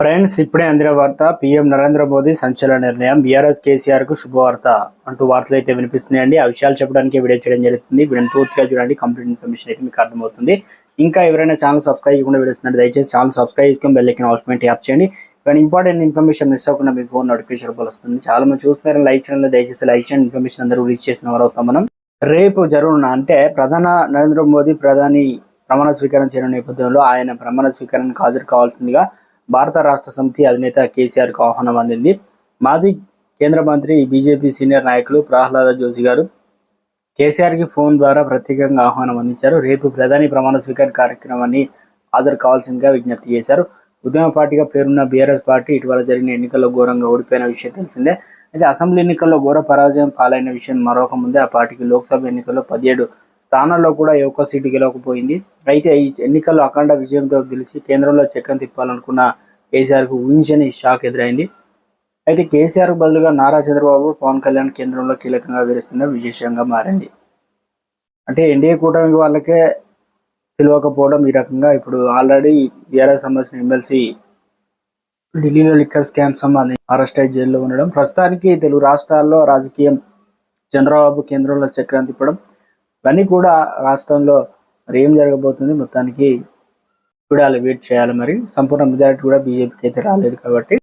Friends ఇప్పుడే అందిన వార్త పీఎం నరేంద్ర మోదీ సంచలన నిర్ణయం బీఆర్ఎస్ కేసీఆర్కు శుభవార్త అంటూ వార్తలు అయితే వినిపిస్తున్నాయండి. ఆ విషయాలు చెప్పడానికి వీడియో చేయడం జరుగుతుంది. వీడియో పూర్తిగా చూడండి. కంప్లీట్ ఇన్ఫర్మేషన్ అయితే మీకు అర్థమవుతుంది. ఇంకా ఎవరైనా ఛానల్ సబ్స్క్రైబ్ చేయకుండా వీడియోస్ దయచేసి ఛానల్ సబ్స్క్రైబ్ చేసుకొని బెల్ ఐకన్ యాప్ చేయండి. కానీ ఇంపార్టెంట్ ఇన్ఫర్మేషన్ మిస్ అవ్వకుండా మీ ఫోన్ నోటిఫికేషన్ వస్తుంది. చాలా మంది చూస్తున్నారు. లైక్ చేయండి దయచేసి లైక్ చేయండి. ఇన్ఫర్మేషన్ అందరూ రీచ్ చేసిన వారు అవుతాం మనం. రేపు జరుగున అంటే ప్రధాన నరేంద్ర మోదీ ప్రధాని ప్రమాణ స్వీకారం చేయడం నేపథ్యంలో ఆయన ప్రమాణ స్వీకారానికి హాజరు కావాల్సిందిగా భారత రాష్ట్ర సమితి అధినేత కేసీఆర్కు ఆహ్వానం అందింది. మాజీ కేంద్ర మంత్రి బీజేపీ సీనియర్ నాయకులు ప్రహ్లాద జోషి గారు కేసీఆర్కి ఫోన్ ద్వారా ప్రత్యేకంగా ఆహ్వానం అందించారు. రేపు ప్రధాని ప్రమాణ స్వీకార కార్యక్రమాన్ని హాజరు కావాల్సిందిగా విజ్ఞప్తి చేశారు. ఉద్యమ పార్టీగా పేరున్న బీఆర్ఎస్ పార్టీ ఇటీవల జరిగిన ఎన్నికల్లో ఘోరంగా ఓడిపోయిన విషయం తెలిసిందే. అయితే అసెంబ్లీ ఎన్నికల్లో ఘోర పరాజయం పాలైన విషయం మరొక ముందే ఆ పార్టీకి లోక్సభ ఎన్నికల్లో పదిహేడు స్థానాల్లో కూడా ఏ ఒక్క సీటు గెలవకపోయింది. అయితే ఈ ఎన్నికల్లో అఖండ విజయంతో గెలిచి కేంద్రంలో చక్కని తిప్పాలనుకున్న కేసీఆర్కు ఊహించని షాక్ ఎదురైంది. అయితే కేసీఆర్కు బదులుగా నారా చంద్రబాబు పవన్ కళ్యాణ్ కేంద్రంలో కీలకంగా విరుస్తున్న విశేషంగా మారింది. అంటే ఎన్డీఏ కూటమి వాళ్ళకే తెలియకపోవడం ఈ రకంగా ఇప్పుడు ఆల్రెడీ బీఆర్ఎస్ సంబంధించిన ఎమ్మెల్సీ ఢిల్లీలో లిక్కర్ స్కామ్ సంబంధించి అరెస్ట్ అయి జైల్లో ఉండడం. ప్రస్తుతానికి తెలుగు రాష్ట్రాల్లో రాజకీయం చంద్రబాబు కేంద్రంలో చక్రం తిప్పడం ఇవన్నీ కూడా రాష్ట్రంలో మరి ఏం జరగబోతుంది మొత్తానికి చూడాలి వెయిట్ చేయాలి మరి. సంపూర్ణ మెజారిటీ కూడా బీజేపీకి అయితే రాలేదు కాబట్టి.